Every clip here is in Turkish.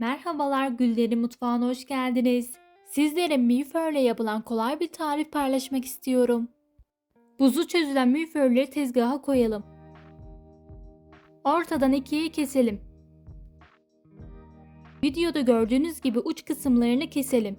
Merhabalar Güllerin Mutfağı'na hoş geldiniz. Sizlere milföyle yapılan kolay bir tarif paylaşmak istiyorum. Buzu çözülen milföyleri tezgaha koyalım. Ortadan ikiye keselim. Videoda gördüğünüz gibi uç kısımlarını keselim.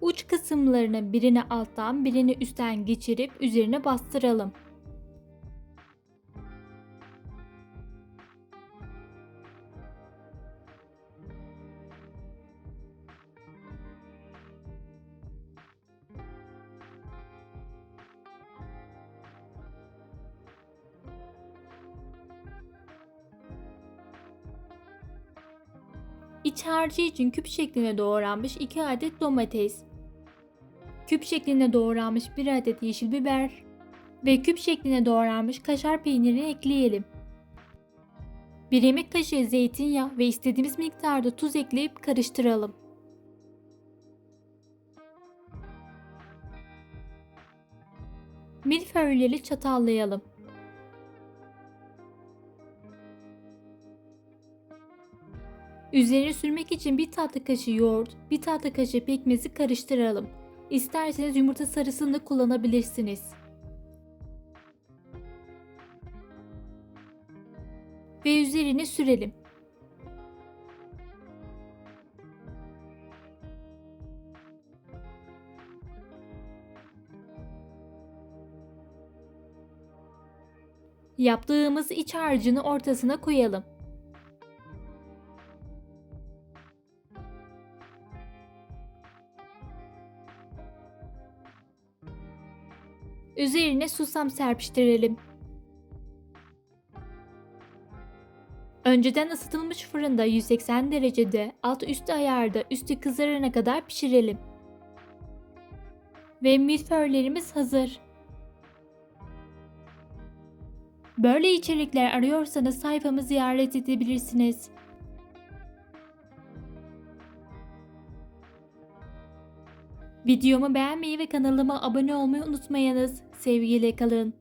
Uç kısımlarını birini alttan birini üstten geçirip üzerine bastıralım. İç harcı için küp şeklinde doğranmış 2 adet domates, küp şeklinde doğranmış 1 adet yeşil biber ve küp şeklinde doğranmış kaşar peynirini ekleyelim. 1 yemek kaşığı zeytinyağı ve istediğimiz miktarda tuz ekleyip karıştıralım. Milföyleri çatallayalım. Üzerine sürmek için bir tatlı kaşığı yoğurt, bir tatlı kaşığı pekmezi karıştıralım. İsterseniz yumurta sarısını da kullanabilirsiniz. Ve üzerine sürelim. Yaptığımız iç harcını ortasına koyalım. Üzerine susam serpiştirelim. Önceden ısıtılmış fırında 180 derecede alt üstü ayarda üstü kızarana kadar pişirelim. Ve milföylerimiz hazır. Böyle içerikler arıyorsanız sayfamı ziyaret edebilirsiniz. Videomu beğenmeyi ve kanalıma abone olmayı unutmayınız. Sevgiyle kalın.